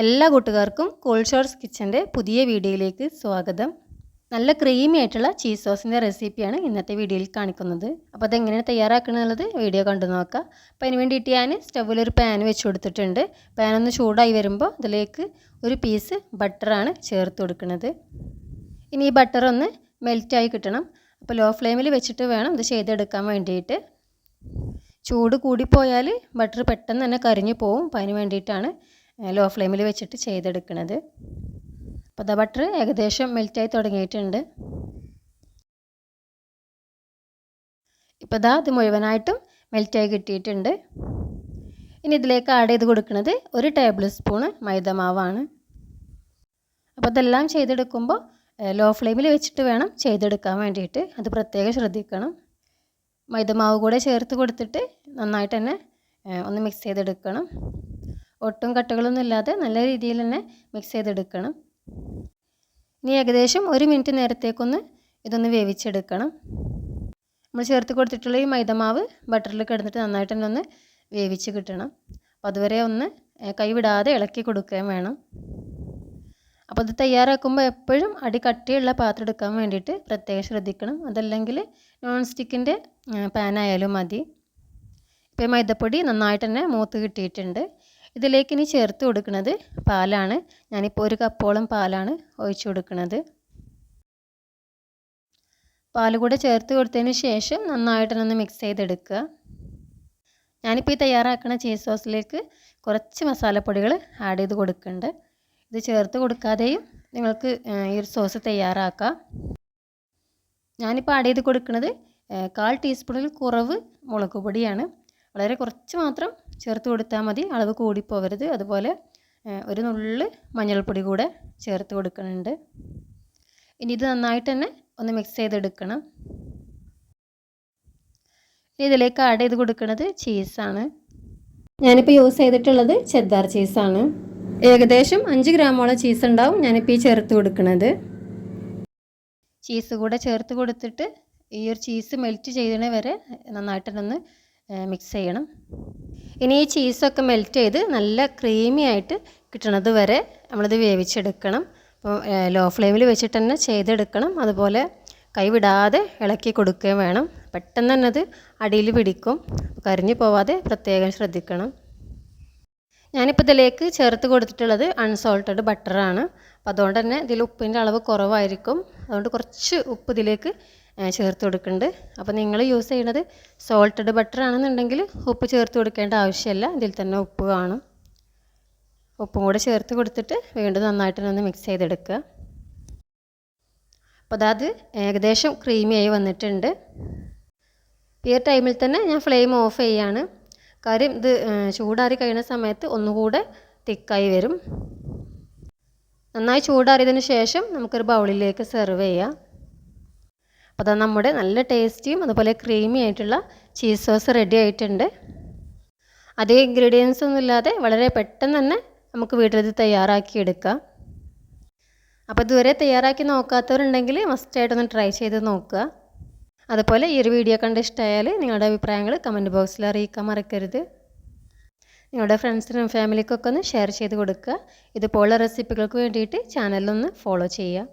എല്ലാ കൂട്ടുകാർക്കും കോൾഷോർസ് കിച്ചന്റെ പുതിയ വീഡിയോയിലേക്ക് സ്വാഗതം. നല്ല ക്രീമി ആയിട്ടുള്ള ചീസ് സോസിന്റെ റെസിപ്പിയാണ് ഇന്നത്തെ വീഡിയോയിൽ കാണിക്കുന്നത്. അപ്പോൾ അതെങ്ങനെയാണ് തയ്യാറാക്കണമെന്നുള്ളത് വീഡിയോ കണ്ടു നോക്കാം. അപ്പോൾ അതിന് വേണ്ടിയിട്ട് ഞാൻ സ്റ്റൗവിലൊരു പാൻ വെച്ച് കൊടുത്തിട്ടുണ്ട്. പാൻ ഒന്ന് ചൂടായി വരുമ്പോൾ അതിലേക്ക് ഒരു പീസ് ബട്ടറാണ് ചേർത്ത് കൊടുക്കുന്നത്. ഇനി ഈ ബട്ടർ ഒന്ന് മെൽറ്റായി കിട്ടണം. അപ്പോൾ ലോ ഫ്ലെയിമിൽ വെച്ചിട്ട് വേണം ഇത് ചെയ്തെടുക്കാൻ വേണ്ടിയിട്ട്. ചൂട് കൂടിപ്പോയാൽ ബട്ടർ പെട്ടെന്ന് തന്നെ കരിഞ്ഞു പോവും. അപ്പോൾ അതിന് വേണ്ടിയിട്ടാണ് ലോ ഫ്ലെയിമിൽ വെച്ചിട്ട് ചെയ്തെടുക്കുന്നത് അപ്പോൾ ദ ബട്ടർ ഏകദേശം മെൽറ്റായി തുടങ്ങിയിട്ടുണ്ട്. ഇപ്പോൾ ദാ ഇത് മുഴുവനായിട്ടും മെൽറ്റായി കിട്ടിയിട്ടുണ്ട്. ഇനി ഇതിലേക്ക് ആഡ് ചെയ്ത് കൊടുക്കുന്നത് ഒരു ടേബിൾ സ്പൂണ് മൈദമാവാണ് അപ്പോൾ ഇതെല്ലാം ചെയ്തെടുക്കുമ്പോൾ ലോ ഫ്ലെയിമിൽ വെച്ചിട്ട് വേണം ചെയ്തെടുക്കാൻ വേണ്ടിയിട്ട്. അത് പ്രത്യേകം ശ്രദ്ധിക്കണം. മൈദമാവ് കൂടെ ചേർത്ത് കൊടുത്തിട്ട് നന്നായിട്ട് തന്നെ ഒന്ന് മിക്സ് ചെയ്തെടുക്കണം. ഒട്ടും കട്ടകളൊന്നും ഇല്ലാതെ നല്ല രീതിയിൽ തന്നെ മിക്സ് ചെയ്തെടുക്കണം. ഇനി ഏകദേശം ഒരു മിനിറ്റ് നേരത്തേക്കൊന്ന് ഇതൊന്ന് വേവിച്ചെടുക്കണം. നമ്മൾ ചേർത്ത് കൊടുത്തിട്ടുള്ള ഈ മൈദമാവ് ബട്ടറിൽ കിടന്നിട്ട് നന്നായിട്ട് തന്നെ ഒന്ന് വേവിച്ച് കിട്ടണം. അപ്പോൾ അതുവരെ ഒന്ന് കൈവിടാതെ ഇളക്കി കൊടുക്കുകയും വേണം. അപ്പോൾ ഇത് തയ്യാറാക്കുമ്പോൾ എപ്പോഴും അടി കട്ടിയുള്ള പാത്രം എടുക്കാൻ വേണ്ടിയിട്ട് പ്രത്യേകം ശ്രദ്ധിക്കണം. അതല്ലെങ്കിൽ നോൺ സ്റ്റിക്കിന്റെ പാനായാലും മതി. ഇപ്പോൾ മൈദപ്പൊടി നന്നായിട്ട് തന്നെ മൂത്ത് കിട്ടിയിട്ടുണ്ട്. ഇതിലേക്ക് ഇനി ചേർത്ത് കൊടുക്കുന്നത് പാലാണ്. ഞാനിപ്പോൾ ഒരു കപ്പോളം പാലാണ് ഒഴിച്ചു കൊടുക്കുന്നത്. പാൽ കൂടെ ചേർത്ത് കൊടുത്തതിന് ശേഷം നന്നായിട്ടൊന്ന് മിക്സ് ചെയ്തെടുക്കുക. ഞാനിപ്പോൾ ഈ തയ്യാറാക്കുന്ന ചീസ് സോസിലേക്ക് കുറച്ച് മസാലപ്പൊടികൾ ആഡ് ചെയ്ത് കൊടുക്കുന്നുണ്ട്. ഇത് ചേർത്ത് കൊടുക്കാതെയും നിങ്ങൾക്ക് ഈ ഒരു സോസ് തയ്യാറാക്കാം. ഞാനിപ്പോൾ ആഡ് ചെയ്ത് കൊടുക്കുന്നത് കാൽ ടീസ്പൂണിൽ കുറവ് മുളക് പൊടിയാണ്. വളരെ കുറച്ച് മാത്രം ചേർത്ത് കൊടുത്താൽ മതി. അളവ് കൂടിപ്പോവരുത്. അതുപോലെ ഒരു നുള്ള് മഞ്ഞൾപ്പൊടി കൂടെ ചേർത്ത് കൊടുക്കുന്നുണ്ട്. ഇനി ഇത് നന്നായിട്ട് തന്നെ ഒന്ന് മിക്സ് ചെയ്തെടുക്കണം. ഇനി ഇതിലേക്ക് ആഡ് ചെയ്ത് കൊടുക്കുന്നത് ചീസാണ് ഞാനിപ്പോൾ യൂസ് ചെയ്തിട്ടുള്ളത് ചെദ്ദാർ ചീസാണ് ഏകദേശം അഞ്ച് ഗ്രാമോളം ചീസ് ഉണ്ടാവും ഞാനിപ്പോൾ ഈ ചേർത്ത് കൊടുക്കുന്നത്. ചീസ് കൂടെ ചേർത്ത് കൊടുത്തിട്ട് ഈ ഒരു ചീസ് മെൽറ്റ് ചെയ്യുന്ന വരെ നന്നായിട്ടൊന്ന് മിക്സ് ചെയ്യണം. ഇനി ഈ ചീസൊക്കെ മെൽറ്റ് ചെയ്ത് നല്ല ക്രീമി ആയിട്ട് കിട്ടണത് വരെ നമ്മളിത് വേവിച്ചെടുക്കണം. അപ്പോൾ ലോ ഫ്ലെയിമിൽ വെച്ചിട്ട് തന്നെ ചെയ്തെടുക്കണം. അതുപോലെ കൈവിടാതെ ഇളക്കി കൊടുക്കുകയും വേണം. പെട്ടെന്ന് തന്നെ അത് അടിയിൽ പിടിക്കും. കരിഞ്ഞു പോവാതെ പ്രത്യേകം ശ്രദ്ധിക്കണം. ഞാനിപ്പോൾ ഇതിലേക്ക് ചേർത്ത് കൊടുത്തിട്ടുള്ളത് അൺസോൾട്ടഡ് ബട്ടറാണ് അപ്പോൾ അതുകൊണ്ട് തന്നെ ഇതിൽ ഉപ്പിന്റെ അളവ് കുറവായിരിക്കും. അതുകൊണ്ട് കുറച്ച് ഉപ്പ് ഇതിലേക്ക് ചേർത്ത് കൊടുക്കുന്നുണ്ട്. അപ്പോൾ നിങ്ങൾ യൂസ് ചെയ്യുന്നത് സോൾട്ടഡ് ബട്ടർ ആണെന്നുണ്ടെങ്കിൽ ഉപ്പ് ചേർത്ത് കൊടുക്കേണ്ട ആവശ്യമില്ല. ഇതിൽ തന്നെ ഉപ്പ് കാണും ഉപ്പും കൂടെ ചേർത്ത് കൊടുത്തിട്ട് വീണ്ടും നന്നായിട്ട് ഒന്ന് മിക്സ് ചെയ്തെടുക്കുക. അപ്പോൾ അതായത് ഏകദേശം ക്രീമിയായി വന്നിട്ടുണ്ട്. ഈ ടൈമിൽ തന്നെ ഞാൻ ഫ്ലെയിം ഓഫ് ചെയ്യാണ്. കാര്യം ഇത് ചൂടാറി കഴിയുന്ന സമയത്ത് ഒന്നുകൂടെ തിക്കായി വരും. നന്നായി ചൂടാറിയതിന് ശേഷം നമുക്കൊരു ബൗളിലേക്ക് സെർവ് ചെയ്യാം. അപ്പോൾ അത് നമ്മുടെ നല്ല ടേസ്റ്റിയും അതുപോലെ ക്രീമി ആയിട്ടുള്ള ചീസ് സോസ് റെഡി ആയിട്ടുണ്ട്. അതേ ഇൻഗ്രീഡിയൻസ് ഒന്നും ഇല്ലാതെ വളരെ പെട്ടെന്ന് തന്നെ നമുക്ക് വീട്ടിലിത് തയ്യാറാക്കി എടുക്കാം. അപ്പോൾ ഇതുവരെ തയ്യാറാക്കി നോക്കാത്തവരുണ്ടെങ്കിൽ മസ്റ്റായിട്ടൊന്ന് ട്രൈ ചെയ്ത് നോക്കുക. അതുപോലെ ഈ ഒരു വീഡിയോ കണ്ട് ഇഷ്ടമായാൽ നിങ്ങളുടെ അഭിപ്രായങ്ങൾ കമന്റ് ബോക്സിൽ അറിയിക്കാൻ മറക്കരുത്. നിങ്ങളുടെ ഫ്രണ്ട്സിനും ഫാമിലിക്കൊക്കെ ഒന്ന് ഷെയർ ചെയ്ത് കൊടുക്കുക. ഇതുപോലുള്ള റെസിപ്പികൾക്ക് വേണ്ടിയിട്ട് ചാനലൊന്ന് ഫോളോ ചെയ്യുക.